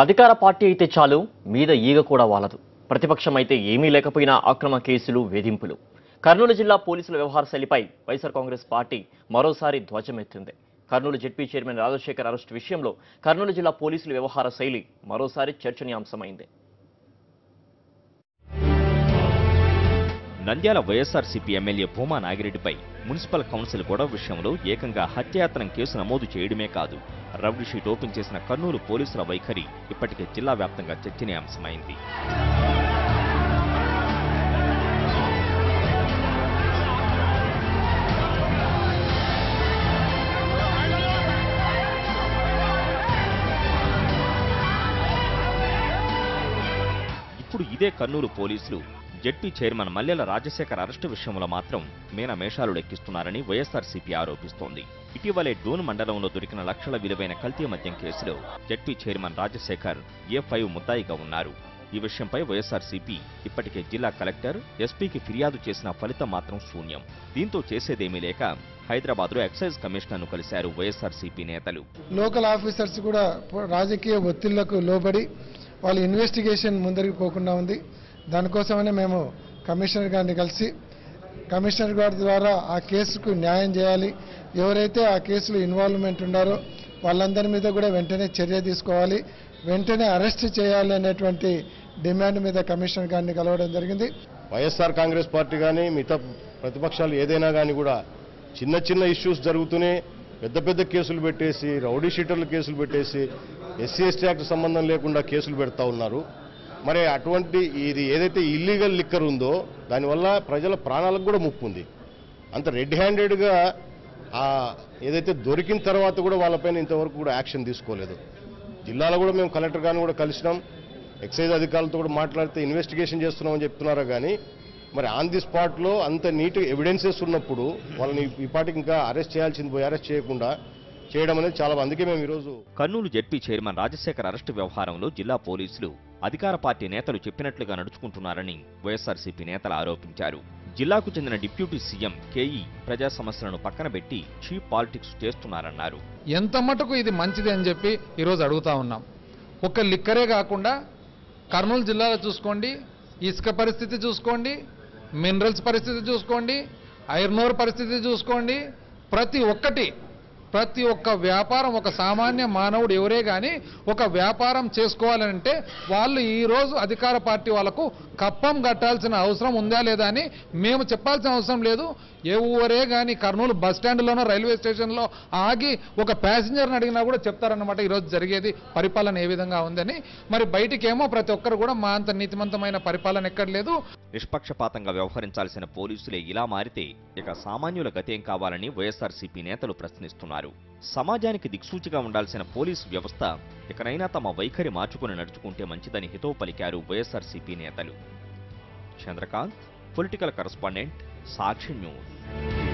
అధికార పార్టీ అయితే చాలు మీద ఈగ కూడా వాలదు. ప్రతిపక్షం అయితే ఏమీ లేకపోయినా అక్రమ కేసులు వేధింపులు. కర్నూలు జిల్లా పోలీసుల వ్యవహార శైలిపై వైఎస్ఆర్ కాంగ్రెస్ పార్టీ మరోసారి ధ్వజమెత్తింది. Kurnool ZP chairman Rajasekhar arrest విషయంలో కర్నూలు జిల్లా పోలీసుల వ్యవహార శైలి మరోసారి చర్చనీయాంశమైంది. నంద్యాల వైఎస్ఆర్సీపీ ఎమ్మెల్యే భూమా నాగిరెడ్డిపై మున్సిపల్ కౌన్సిల్ గొడవ విషయంలో ఏకంగా హత్యాయత్నం కేసు నమోదు చేయడమే కాదు. రౌడీ షీట్ ఓపెన్ చేసిన కర్నూలు పోలీసుల వైఖరి ఇప్పటికే జిల్లా వ్యాప్తంగా చర్చనీయాంశమైంది. ఇప్పుడు ఇదే కర్నూలు పోలీసులు ZP chairman Mallela Rajasekhar arrest విషయంలో మాత్రం మీన మేషాలు లెక్కిస్తున్నారని వైఎస్ఆర్సీపీ ఆరోపిస్తోంది. ఇటీవలే డోన్ మండలంలో దొరికిన లక్షల విలువైన కల్తీ మద్యం కేసులో ZP chairman Rajasekhar A five ముద్దాయిగా ఉన్నారు. ఈ విషయంపై వైఎస్ఆర్సీపీ ఇప్పటికే జిల్లా కలెక్టర్ ఎస్పీకి ఫిర్యాదు చేసిన ఫలితం మాత్రం శూన్యం. దీంతో చేసేదేమీ లేక హైదరాబాద్లో ఎక్సైజ్ కమిషనర్ను కలిశారు వైఎస్ఆర్సీపీ నేతలు. లోకల్ ఆఫీసర్స్ కూడా రాజకీయ ఒత్తిళ్ళకు లోబడి వాళ్ళ ఇన్వెస్టిగేషన్ ముందరికి పోకుండా ఉంది. దానికోసమనే మేము కమిషనర్ గారిని కలిసి కమిషనర్ గారి ద్వారా ఆ కేసుకు న్యాయం చేయాలి. ఎవరైతే ఆ కేసులో ఇన్వాల్వ్మెంట్ ఉన్నారో వాళ్ళందరి మీద కూడా వెంటనే చర్య తీసుకోవాలి. వెంటనే అరెస్ట్ చేయాలి అనేటువంటి డిమాండ్ మీద కమిషనర్ గారిని కలవడం జరిగింది. వైఎస్ఆర్ కాంగ్రెస్ పార్టీ కానీ మిగతా ప్రతిపక్షాలు ఏదైనా కానీ కూడా చిన్న చిన్న ఇష్యూస్ జరుగుతూనే పెద్ద పెద్ద కేసులు పెట్టేసి రౌడీ షీటర్లు కేసులు పెట్టేసి ఎస్సీ ఎస్టీ యాక్ట్ సంబంధం లేకుండా కేసులు పెడతా ఉన్నారు. మరి అటువంటి ఇది ఏదైతే ఇల్లీగల్ లిక్కర్ ఉందో దానివల్ల ప్రజల ప్రాణాలకు కూడా ముప్పు ఉంది. అంత రెడ్ హ్యాండెడ్గా ఏదైతే దొరికిన తర్వాత కూడా వాళ్ళపైన ఇంతవరకు కూడా యాక్షన్ తీసుకోలేదు. జిల్లాలో కూడా మేము కలెక్టర్ గారిని కూడా కలిసినాం. ఎక్సైజ్ అధికారులతో కూడా మాట్లాడితే ఇన్వెస్టిగేషన్ చేస్తున్నామని చెప్తున్నారా కానీ మరి ఆన్ ది స్పాట్లో అంత నీట్ ఎవిడెన్సెస్ ఉన్నప్పుడు వాళ్ళని ఈ పాటికి ఇంకా అరెస్ట్ చేయాల్సింది పోయి అరెస్ట్ చేయకుండా చేయడం అనేది చాలా అందుకే మేము ఈరోజు Kurnool ZP chairman Rajasekhar arrest వ్యవహారంలో జిల్లా పోలీసులు అధికార పార్టీ నేతలు చెప్పినట్లుగా నడుచుకుంటున్నారని వైఎస్ఆర్సీపీ నేతలు ఆరోపించారు. జిల్లాకు చెందిన డిప్యూటీ సీఎం కేఈ ప్రజా సమస్యలను పక్కన పెట్టి చీప్ పాలిటిక్స్ చేస్తున్నారన్నారు. ఎంత మటుకు ఇది మంచిది అని చెప్పి ఈరోజు అడుగుతా ఉన్నాం. ఒక్క లిక్కరే కాకుండా కర్నూలు జిల్లాలో చూసుకోండి ఇసుక పరిస్థితి చూసుకోండి మినరల్స్ పరిస్థితి చూసుకోండి ఐరన్ ఓర్ పరిస్థితి చూసుకోండి ప్రతి ఒక్కటి ప్రతి ఒక్క వ్యాపారం ఒక సామాన్య మానవుడు ఎవరే కానీ ఒక వ్యాపారం చేసుకోవాలంటే వాళ్ళు ఈరోజు అధికార పార్టీ వాళ్ళకు కప్పం కట్టాల్సిన అవసరం ఉందా లేదా అని మేము చెప్పాల్సిన అవసరం లేదు. ఎవరే కానీ కర్నూలు బస్ స్టాండ్లోనో రైల్వే స్టేషన్లో ఆగి ఒక ప్యాసింజర్ని అడిగినా కూడా చెప్తారన్నమాట ఈరోజు జరిగేది. పరిపాలన ఏ విధంగా ఉందని. మరి బయటికేమో ప్రతి ఒక్కరు కూడా మా అంత నీతిమంతమైన పరిపాలన ఎక్కడ లేదు. నిష్పక్షపాతంగా వ్యవహరించాల్సిన పోలీసులే ఇలా మారితే ఇక సామాన్యుల గతేం కావాలని వైఎస్ఆర్సీపీ నేతలు ప్రశ్నిస్తున్నారు. సమాజానికి దిక్సూచిగా ఉండాల్సిన పోలీసు వ్యవస్థ ఇకనైనా తమ వైఖరి మార్చుకుని నడుచుకుంటే మంచిదని హితవు పలికారు వైఎస్ఆర్సీపీ నేతలు. Chandrakanth political correspondent Sakshi news.